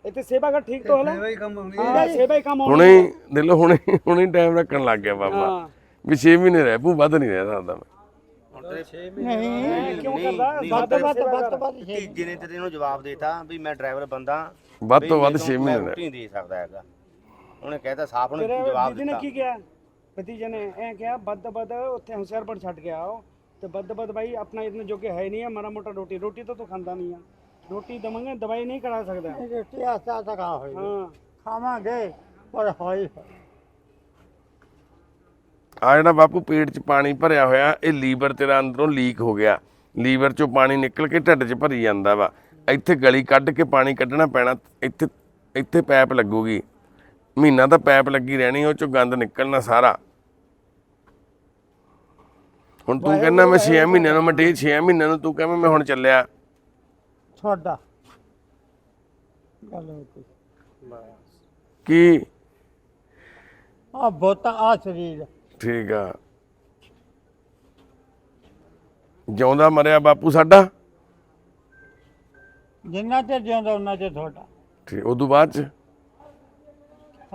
S7: ਇੱਥੇ ਸੇਵਾ ਕਰ ਠੀਕ ਤੋਂ ਹਲਾ ਸੇਵਾ ਹੀ ਕੰਮ ਆਉਣੀ ਹੈ।
S1: ਸੇਵਾ ਹੀ ਕੰਮ ਆਉਣੀ ਹੁਣੇ ਦਿਲ ਹੁਣੇ ਹੁਣੇ ਟਾਈਮ ਰੱਖਣ ਲੱਗ ਗਿਆ ਬਾਬਾ। ਵੀ 6 ਮਹੀਨੇ ਰਹਿ ਪੂ ਵੱਧ ਨਹੀਂ ਰਹਿ ਸਕਦਾ ਮੈਂ।
S4: ਨਹੀਂ
S7: ਕਿਉਂ
S3: ਕਰਦਾ?
S4: ਵੱਧ ਵੱਧ ਵੱਧ ਵੱਧ ਛੇ
S3: ਤੀਜੇ ਨੇ ਤੇਰੇ ਜਵਾਬ ਦੇਤਾ ਵੀ ਮੈਂ ਡਰਾਈਵਰ ਬੰਦਾ।
S1: ਵੱਧ ਤੋਂ ਵੱਧ 6 ਮਹੀਨੇ
S3: ਦੇ ਸਕਦਾ ਹੈਗਾ। ਉਹਨੇ
S7: ਮੋਟਾ ਰੋਟੀ ਰੋਟੀ ਤਾਂ ਤੂੰ ਖਾਂਦਾ ਨਹੀਂ ਰੋਟੀ ਦਵਾਂਗੇ ਦਵਾਈ ਨਹੀਂ ਕਰਾ ਸਕਦਾ।
S4: ਰੋਟੀ ਆਸਤਾ ਆਸਤਾ ਖਾ ਹੋਈ
S7: ਹਾਂ।
S4: ਖਾਵਾਂਗੇ ਪਰ ਹੋਈ
S1: ਆ ਜਿਹੜਾ ਬਾਪੂ ਪੇਟ 'ਚ ਪਾਣੀ ਭਰਿਆ ਹੋਇਆ ਇਹ ਲੀਵਰ ਤੇਰਾ ਅੰਦਰੋਂ ਲੀਕ ਹੋ ਗਿਆ। ਲੀਵਰ 'ਚੋਂ ਪਾਣੀ ਨਿਕਲ ਕੇ ਢਿੱਡ 'ਚ ਭਰੀ ਜਾਂਦਾ ਵਾ। ਇੱਥੇ ਗਲੀ ਕੱਢ ਕੇ ਪਾਣੀ ਕੱਢਣਾ ਪੈਣਾ ਇੱਥੇ ਇੱਥੇ ਪੈਪ ਲੱਗੂਗੀ। ਮਹੀਨਾ ਤਾਂ ਪੈਪ ਲੱਗੀ ਰਹਿਣੀ ਉਹ 'ਚੋਂ ਗੰਦ ਨਿਕਲਣਾ ਸਾਰਾ। ਹੁਣ ਤੂੰ ਕਹਿੰਦਾ ਮੈਂ 6 ਮਹੀਨਿਆਂ ਨੂੰ ਮੈਂ 6 ਮਹੀਨਿਆਂ ਨੂੰ ਤੂੰ ਕਹਿੰਦਾ ਮੈਂ ਹੁਣ ਚੱਲਿਆ।
S4: ਤੁਹਾਡਾ। ਗੱਲ ਹੋ ਗਈ
S1: ਕੀ?
S4: ਆ ਬੋਤਾ ਆ ਸਰੀਰ।
S1: ਠੀਕ ਆ। ਜਿਉਂਦਾ ਮਰਿਆ ਬਾਪੂ ਸਾਡਾ?
S4: ਜਿੰਨਾ ਚਿਰ ਜਿਉਂਦਾ ਉਹਨਾਂ ਚਿਰ ਤੁਹਾਡਾ।
S1: ਠੀਕ ਉਦੋਂ ਬਾਅਦ ਚ?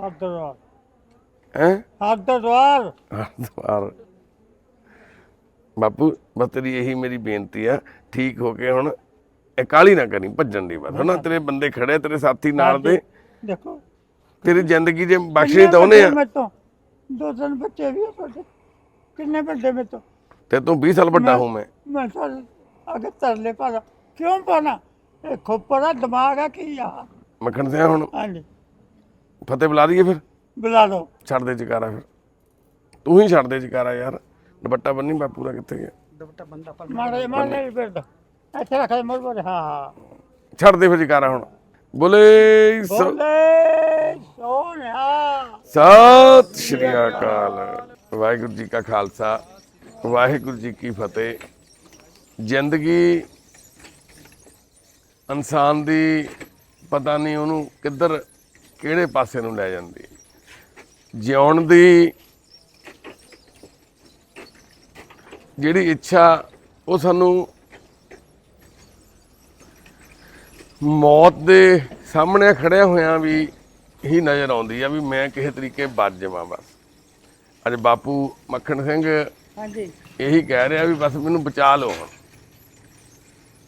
S4: ਹਰਦਵਾਰ
S1: ਹੈ?
S4: ਹਰਦਵਾਰ
S1: ਹਰਦੁਆਰ ਬਾਪੂ ਬਸ ਤੇਰੀ ਇਹੀ ਮੇਰੀ ਬੇਨਤੀ ਆ। ਠੀਕ ਹੋ ਕੇ ਹੁਣ ਇਹ ਕਾਲੀ ਨਾ ਕਰੀ ਭੱਜਣ ਦੀ ਬਾਤ ਹਨਾ? ਤੇਰੇ ਬੰਦੇ ਖੜੇ ਤੇਰੇ ਸਾਥੀ ਨਾਲ ਦੇ।
S4: ਦੇਖੋ।
S1: ਤੇਰੀ ਜ਼ਿੰਦਗੀ ਜੇ ਬਖਸ਼ਣੀ ਤਾਂ ਉਹਨੇ ਆ।
S4: ਦੋ ਤਿੰਨ ਬੱਚੇ ਵੀ ਆ ਤੁਹਾਡੇ। ਕਿੰਨੇ ਵੱਡੇ ਮੇਰੇ ਤੋਂ?
S1: ਤੇ ਤੂੰ 20 ਸਾਲ ਵੱਡਾ ਹੂੰ ਮੈਂ।
S4: ਮੈਂ ਸਾਰੇ ਅਗੇ ਤਰਲੇ ਪਾਣਾ ਕਿਉਂ ਪਾਣਾ ਇਹ ਖੋਪਰਾ ਦਿਮਾਗ ਆ ਕੀ ਆ?
S1: ਮੱਖਣ ਸਿਆ ਹੁਣ।
S4: ਹਾਂਜੀ।
S1: ਫਤਿਹ ਬੁਲਾ ਦਈਏ ਫਿਰ?
S4: ਬੁਲਾ ਲਓ।
S1: ਛੱਡ ਦੇ ਚਕਾਰਾ ਫਿਰ। ਤੂੰ ਹੀ ਛੱਡ ਦੇ ਚਕਾਰਾ ਯਾਰ। ਦੁਪੱਟਾ ਬੰਨੀ ਬਾਪੂ ਦਾ ਕਿੱਥੇ ਗਿਆ।
S7: ਦੁਪੱਟਾ ਬੰਦਾ ਪਰ
S4: ਮਾਰੇ ਮਾਰੇ ਵੀ ਫਿਰਦਾ ਇੱਥੇ ਰੱਖ ਦੇ ਮੋਰ ਹਾਂ ਹਾਂ।
S1: ਛੱਡ ਦੇ ਫਿਰ ਚਕਾਰਾ ਹੁਣ। ਬੋਲੇ ਸ-
S4: ਬੋਲੇ ਸੋਨਿਆ
S1: ਸਤਿ ਸ਼੍ਰੀ ਅਕਾਲ। ਵਾਹਿਗੁਰੂ ਜੀ ਕਾ ਖਾਲਸਾ ਵਾਹਿਗੁਰੂ ਜੀ ਕੀ ਫਤਿਹ। ਜ਼ਿੰਦਗੀ ਇਨਸਾਨ ਦੀ ਪਤਾ ਨਹੀਂ ਉਹਨੂੰ ਕਿੱਧਰ ਕਿਹੜੇ ਪਾਸੇ ਨੂੰ ਲੈ ਜਾਂਦੀ। ਜਿਉਣ ਦੀ ਜਿਹੜੀ ਇੱਛਾ ਉਹ ਸਾਨੂੰ ਮੌਤ ਦੇ ਸਾਹਮਣੇ ਖੜਿਆ ਹੋਇਆਂ ਵੀ ਹੀ ਨਜ਼ਰ ਆਉਂਦੀ ਆ ਵੀ ਮੈਂ ਕਿਸੇ ਤਰੀਕੇ ਬਚ ਜਾਵਾਂ ਬਸ। ਅੱਜ ਬਾਪੂ ਮੱਖਣ ਸਿੰਘ
S4: ਹਾਂਜੀ।
S1: ਇਹੀ ਕਹਿ ਰਿਹਾ ਵੀ ਬਸ ਮੈਨੂੰ ਬਚਾ ਲਓ ਹੁਣ।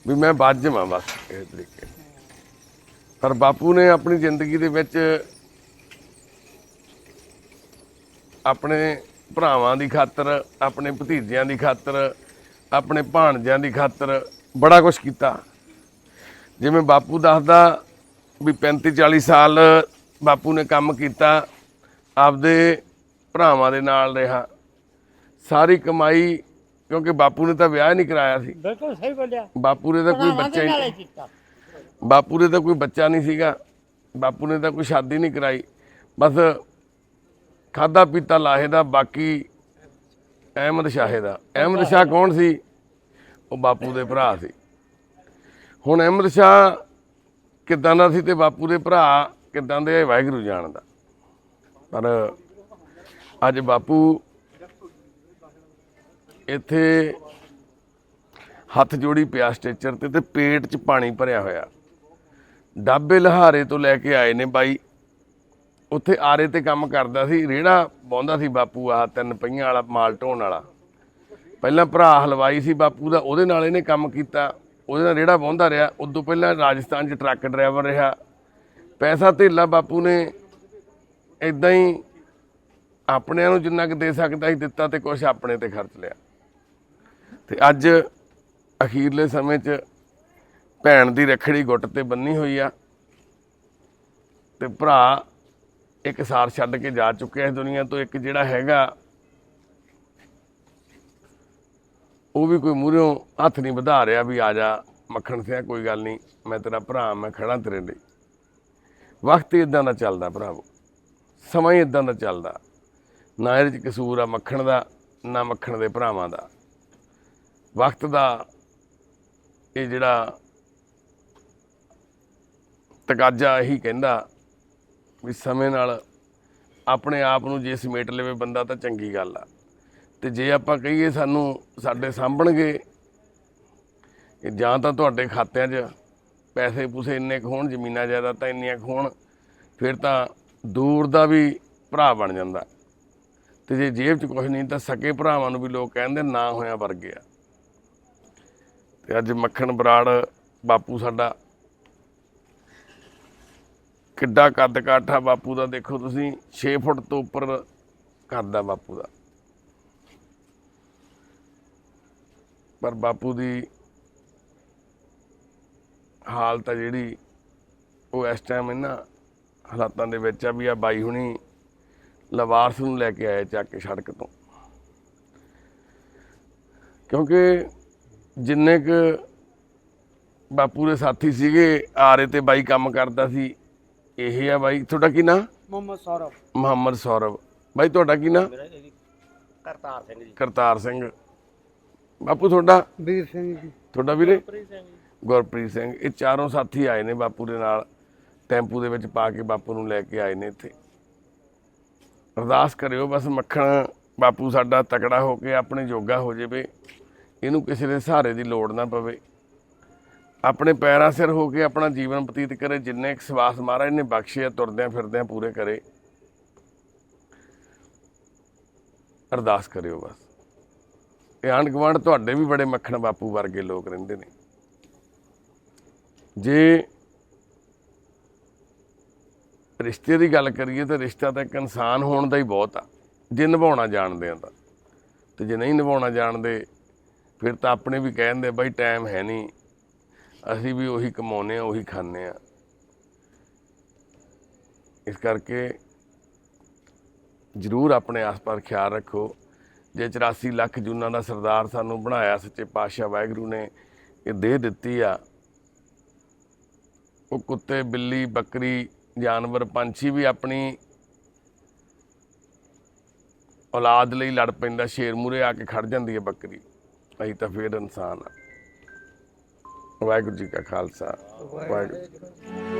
S1: ਵੀ ਮੈਂ ਬਚ ਜਾਵਾਂ ਬਸ ਕਿਸੇ ਤਰੀਕੇ ਪਰ ਬਾਪੂ ਨੇ ਆਪਣੀ ਜ਼ਿੰਦਗੀ ਦੇ ਵਿੱਚ ਆਪਣੇ ਭਰਾਵਾਂ ਦੀ ਖਾਤਰ ਆਪਣੇ ਭਤੀਜਿਆਂ ਦੀ ਖਾਤਰ ਆਪਣੇ ਭਾਣਜਿਆਂ ਦੀ ਖਾਤਰ ਬੜਾ ਕੁਝ ਕੀਤਾ। ਜਿਵੇਂ ਬਾਪੂ ਦੱਸਦਾ ਵੀ 35 40 ਸਾਲ ਬਾਪੂ ਨੇ ਕੰਮ ਕੀਤਾ ਆਪਦੇ ਭਰਾਵਾਂ ਦੇ ਨਾਲ ਰਿਹਾ। ਸਾਰੀ ਕਮਾਈ ਕਿਉਂਕਿ ਬਾਪੂ ਨੇ ਤਾਂ ਵਿਆਹ ਹੀ ਨਹੀਂ ਕਰਾਇਆ ਸੀ।
S4: ਬਿਲਕੁਲ ਸਹੀ ਬੋਲਿਆ।
S1: ਬਾਪੂ ਨੇ ਤਾਂ ਕੋਈ ਬੱਚਾ ਹੀ
S4: ਕੀਤਾ।
S1: ਬਾਪੂ ਨੇ ਤਾਂ ਕੋਈ ਬੱਚਾ ਨਹੀਂ ਸੀਗਾ। ਬਾਪੂ ਨੇ ਤਾਂ ਕੋਈ ਸ਼ਾਦੀ ਨਹੀਂ ਕਰਾਈ। ਬਸ ਖਾਦਾ ਪੀਤਾ ਲਾਹੇ ਦਾ ਬਾਕੀ ਅਹਿਮਦ ਸ਼ਾਹੇ ਦਾ। ਅਹਿਮਦ ਸ਼ਾਹ ਕੌਣ ਸੀ? ਉਹ ਬਾਪੂ ਦੇ ਭਰਾ ਸੀ। ਹੁਣ ਅਹਿਮਦ ਸ਼ਾਹ ਕਿੱਦਾਂ ਦਾ ਸੀ ਤੇ ਬਾਪੂ ਦੇ ਭਰਾ ਕਿੱਦਾਂ ਦੇ ਇਹ ਵਾਹਿਗੁਰੂ ਜਾਣਦਾ। ਪਰ ਅੱਜ ਬਾਪੂ ਇੱਥੇ ਹੱਥ ਜੋੜੀ ਪਿਆ ਸਟੇਚਰ ਤੇ ਤੇ ਪੇਟ 'ਚ ਪਾਣੀ ਭਰਿਆ ਹੋਇਆ। ਡਾਬੇ ਲਹਾਰੇ ਤੋਂ ਲੈ ਕੇ ਆਏ ਨੇ ਬਾਈ। ਉੱਥੇ ਆਰੇ ਤੇ ਕੰਮ ਕਰਦਾ ਸੀ, ਰੇੜਾ ਬਾਉਂਦਾ ਸੀ ਬਾਪੂ ਆ ਤਿੰਨ ਪਹੀਆਂ ਵਾਲਾ, ਮਾਲ ਢੋਣ ਵਾਲਾ। ਪਹਿਲਾਂ ਭਰਾ ਹਲਵਾਈ ਸੀ ਬਾਪੂ ਦਾ, ਉਹਦੇ ਨਾਲ ਇਹਨੇ ਕੰਮ ਕੀਤਾ। ਉਹਦੇ ਨਾਲ ਰੇੜਾ ਬਾਉਂਦਾ ਰਿਹਾ। ਉਦੋਂ ਪਹਿਲਾਂ ਰਾਜਸਥਾਨ 'ਚ ਟਰੱਕ ਡਰਾਈਵਰ ਰਿਹਾ। ਪੈਸਾ ਧੇਲਾ ਬਾਪੂ ਨੇ ਇਦਾਂ ਹੀ ਆਪਣਿਆਂ ਨੂੰ ਜਿੰਨਾ ਕੁ ਦੇ ਸਕਦਾ ਸੀ ਦਿੱਤਾ ਤੇ ਕੁਝ ਆਪਣੇ ਤੇ ਖਰਚ ਲਿਆ। ਤੇ ਅੱਜ ਅਖੀਰਲੇ ਸਮੇਂ 'ਚ ਭੈਣ ਦੀ ਰੱਖੜੀ ਗੁੱਟ ਤੇ ਬੰਨੀ ਹੋਈ ਆ। ਤੇ ਭਰਾ ਇੱਕ ਸਾਰ ਛੱਡ ਕੇ ਜਾ ਚੁੱਕਿਆ ਇਸ ਦੁਨੀਆ ਤੋਂ। ਇੱਕ ਜਿਹੜਾ ਹੈਗਾ ਉਹ ਵੀ ਕੋਈ ਮੂਹਰਿਓਂ ਹੱਥ ਨਹੀਂ ਵਧਾ ਰਿਹਾ ਵੀ ਆ ਜਾ, ਮੱਖਣ ਸਿਆ ਕੋਈ ਗੱਲ ਨਹੀਂ, ਮੈਂ ਤੇਰਾ ਭਰਾ, ਮੈਂ ਖੜਾ ਤੇਰੇ ਲਈ। ਵਕਤ ਇਦਾਂ ਦਾ ਚੱਲਦਾ ਭਰਾਵੋ। ਸਮਾਂ ਹੀ ਇਦਾਂ ਦਾ ਚੱਲਦਾ। ਨਾ ਇਹਦੇ 'ਚ ਕਸੂਰ ਆ ਮੱਖਣ ਦਾ, ਨਾ ਮੱਖਣ ਦੇ ਭਰਾਵਾਂ ਦਾ। ਵਕਤ ਦਾ ਇਹ ਜਿਹੜਾ ਤਕਾਜਾ ਇਹੀ ਕਹਿੰਦਾ ਵੀ ਸਮੇਂ ਨਾਲ ਆਪਣੇ ਆਪ ਨੂੰ ਜੇ ਸਮੇਟ ਲਵੇ ਬੰਦਾ ਤਾਂ ਚੰਗੀ ਗੱਲ ਆ। ਤੇ ਜੇ ਆਪਾਂ ਕਹੀਏ ਸਾਨੂੰ ਸਾਡੇ ਸਾਂਭਣਗੇ, ਕਿ ਜਾਂ ਤਾਂ ਤੁਹਾਡੇ ਖਾਤਿਆਂ 'ਚ ਪੈਸੇ ਪੂਸੇ ਇੰਨੇ ਕੁ ਹੋਣ, ਜ਼ਮੀਨਾਂ ਜ਼ਿਆਦਾ ਤਾਂ ਇੰਨੀਆਂ ਕੁ ਹੋਣ, ਫਿਰ ਤਾਂ ਦੂਰ ਦਾ ਵੀ ਭਰਾ ਬਣ ਜਾਂਦਾ। ਤੇ ਜੇ ਜੇਬ 'ਚ ਕੁਝ ਨਹੀਂ ਤਾਂ ਸਕੇ ਭਰਾਵਾਂ ਨੂੰ ਵੀ ਲੋਕ ਕਹਿੰਦੇ ਨਾ ਹੋਇਆ ਵਰਗੇ ਆ। ਤੇ ਅੱਜ ਮੱਖਣ ਬਰਾੜ ਬਾਪੂ ਸਾਡਾ। ਕਿੱਡਾ ਕੱਦ ਕਾਠਾ ਬਾਪੂ ਦਾ ਦੇਖੋ ਤੁਸੀਂ 6 ਫੁੱਟ ਤੋਂ ਉੱਪਰ ਕਰਦਾ ਬਾਪੂ ਦਾ। ਪਰ ਬਾਪੂ ਦੀ ਹਾਲਤ ਆ ਜਿਹੜੀ ਉਹ ਇਸ ਟਾਈਮ ਇਹਨਾਂ ਹਾਲਾਤਾਂ ਦੇ ਵਿੱਚ ਆ ਵੀ ਆ ਬਾਈ ਹੁਣੀ ਲਵਾਰਸ ਨੂੰ ਲੈ ਕੇ ਆਏ ਚੱਕ ਕੇ ਸੜਕ ਤੋਂ। ਕਿਉਂਕਿ ਜਿੰਨੇ ਕ ਬਾਪੂ ਦੇ ਸਾਥੀ ਸੀਗੇ ਆਰੇ ਤੇ ਬਾਈ ਕੰਮ ਕਰਦਾ ਸੀ ਇਹ ਆ ਬਾਈ। ਤੁਹਾਡਾ ਕੀ ਨਾਂ?
S7: ਮੁਹੰਮਦ ਸੌਰਵ।
S1: ਮੁਹੰਮਦ ਸੌਰਵ। ਬਾਈ ਤੁਹਾਡਾ ਕੀ ਨਾਂ?
S3: ਮੇਰਾ ਇਹ ਕਰਤਾਰ ਸਿੰਘ ਜੀ।
S1: ਕਰਤਾਰ ਸਿੰਘ। ਬਾਪੂ ਤੁਹਾਡਾ?
S2: ਵੀਰ ਸਿੰਘ ਜੀ।
S1: ਤੁਹਾਡਾ ਵੀਰੇ? ਗੁਰਪ੍ਰੀਤ ਸਿੰਘ ਇਹ ਚਾਰੋਂ ਸਾਥੀ ਆਏ ਨੇ ਬਾਪੂ ਦੇ ਨਾਲ। ਟੈਂਪੂ ਦੇ ਵਿੱਚ ਪਾ ਕੇ ਬਾਪੂ ਨੂੰ ਲੈ ਕੇ ਆਏ ਨੇ ਇੱਥੇ। ਅਰਦਾਸ ਕਰਿਓ ਬਸ ਮੱਖਣ ਬਾਪੂ ਸਾਡਾ ਤਕੜਾ ਹੋ ਕੇ ਆਪਣੇ ਜੋਗਾ ਹੋ ਜਾਵੇ। ਇਹਨੂੰ ਕਿਸੇ ਦੇ ਸਹਾਰੇ ਦੀ ਲੋੜ ਨਾ ਪਵੇ। ਆਪਣੇ ਪੈਰਾਂ ਸਿਰ ਹੋ ਕੇ ਆਪਣਾ ਜੀਵਨ ਬਤੀਤ ਕਰੇ। ਜਿੰਨੇ ਕੁ ਸਵਾਸ ਮਹਾਰਾਜ ਨੇ ਬਖਸ਼ੇ ਆ ਤੁਰਦਿਆਂ ਫਿਰਦਿਆਂ ਪੂਰੇ ਕਰੇ। ਅਰਦਾਸ ਕਰਿਓ ਬਸ। ਆਂਢ ਗੁਆਂਢ ਤੁਹਾਡੇ ਵੀ ਬੜੇ ਮੱਖਣ ਬਾਪੂ ਵਰਗੇ ਲੋਕ ਰਹਿੰਦੇ ਨੇ। ਜੇ ਰਿਸ਼ਤੇ ਦੀ ਗੱਲ ਕਰੀਏ ਤਾਂ ਰਿਸ਼ਤਾ ਤਾਂ ਇੱਕ ਇਨਸਾਨ ਹੋਣ ਦਾ ਹੀ ਬਹੁਤ ਆ। ਜੇ ਨਿਭਾਉਣਾ ਜਾਣਦੇ ਆ ਤਾਂ। ਤੇ ਜੇ ਨਹੀਂ ਨਿਭਾਉਣਾ ਜਾਣਦੇ, ਫਿਰ ਤਾਂ ਆਪਣੇ ਵੀ ਕਹਿੰਦੇ ਬਈ ਟਾਈਮ ਹੈ ਨਹੀਂ। ਅਸੀਂ ਵੀ ਉਹੀ ਕਮਾਉਨੇ ਆ, ਉਹੀ ਖਾਂਦੇ ਆ। ਇਸ ਕਰਕੇ ਜ਼ਰੂਰ ਆਪਣੇ ਆਸ-ਪਾਸ ਖਿਆਲ ਰੱਖੋ। ਜੇ 84 ਲੱਖ ਜੂਨਾਂ ਦਾ ਸਰਦਾਰ ਸਾਨੂੰ ਬਣਾਇਆ ਸੱਚੇ ਪਾਤਸ਼ਾਹ ਵਾਹਿਗੁਰੂ ਨੇ, ਇਹ ਦੇ ਦਿੱਤੀ ਆ। ਉਹ ਕੁੱਤੇ, ਬਿੱਲੀ, ਬੱਕਰੀ, ਜਾਨਵਰ, ਪੰਛੀ ਵੀ ਆਪਣੀ ਔਲਾਦ ਲਈ ਲੜ ਪੈਂਦਾ, ਸ਼ੇਰ ਮੂਰੇ ਆ ਕੇ ਖੜ ਜਾਂਦੀ ਹੈ ਬੱਕਰੀ। ਅਸੀਂ ਤਾਂ ਫੇਰ ਇਨਸਾਨ ਆ। ਵਾਹਿਗੁਰੂ ਜੀ ਕਾ ਖਾਲਸਾ। ਵਾਹਿਗੁਰੂ। ਜੀ